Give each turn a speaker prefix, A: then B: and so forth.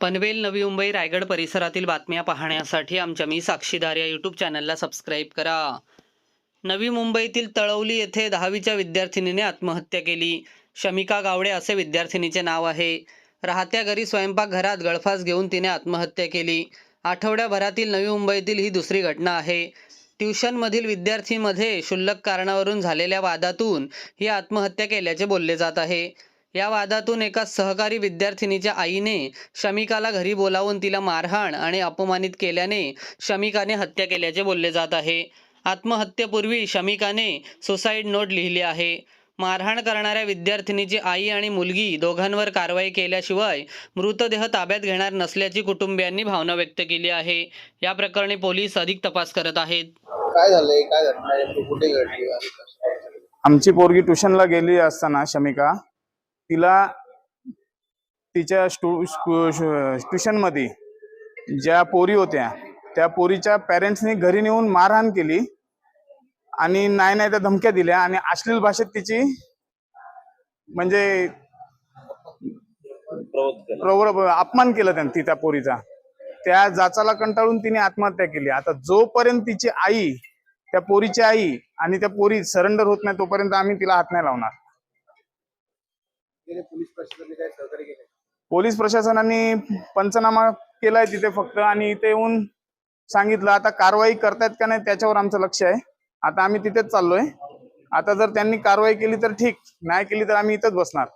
A: पनवेल नवी मुंबई रायगड परिसरातील बातम्या पाहण्यासाठी आमच्या मी साक्षीदार या यूट्यूब चॅनलला सबस्क्राईब करा. नवी मुंबईतील तळवली येथे दहावीच्या विद्यार्थिनीने आत्महत्या केली. शमिका गावडे असे विद्यार्थिनीचे नाव आहे. राहत्या घरी स्वयंपाकघरात गळफास घेऊन तिने आत्महत्या केली. आठवड्याभरातील नवी मुंबईतील ही दुसरी घटना आहे. ट्युशनमधील विद्यार्थीमध्ये क्षुल्लक कारणावरून झालेल्या वादातून ही आत्महत्या केल्याचे बोलले जात आहे. या वादातून एका सहकारी विद्यार्थिनीच्या आईने शमिकाला घरी बोलावून तिला मारहाण आणि अपमानित केल्याने शमिकाने हत्या केल्याचे बोलले जात आहे. आत्महत्येपूर्वी शमिकाने सुसाईड नोट लिहिली आहे. मारहाण करणाऱ्या विद्यार्थिनीची आई आणि मुलगी दोघांवर कारवाई केल्याशिवाय मृतदेह ताब्यात घेणार नसल्याची कुटुंबियांनी भावना व्यक्त केली आहे. या प्रकरणी पोलीस अधिक तपास करत आहेत.
B: काय झालंय? काय घटना कुठे घडली?
C: आमची पोरगी ट्युशनला गेली असताना शमिका तिला तिच्या स्टू ट्युशनमध्ये ज्या पोरी होत्या त्या पोरीच्या पॅरेंट्सनी घरी नेऊन मारहाण केली आणि नाही नाही त्या धमक्या दिल्या आणि अश्लील भाषेत तिची म्हणजे प्रवर अपमान केलं त्यांनी ती त्या पोरीचा. त्या जाचाला कंटाळून तिने आत्महत्या केली. आता जोपर्यंत तिची आई त्या पोरीची आई आणि त्या पोरी सरेंडर होत नाही तोपर्यंत आम्ही तिला हात नाही लावणार.
B: पोलीस प्रशासनाने काय सहकार्य केले?
C: पोलीस प्रशासनाने पंचनामा केलाय तिथे फक्त आणि इथे येऊन सांगितलं आता कारवाई करतायत का नाही त्याच्यावर आमचं लक्ष आहे. आता आम्ही तिथेच चाललोय. आता जर त्यांनी कारवाई केली तर ठीक नाही केली तर आम्ही इथंच बसणार.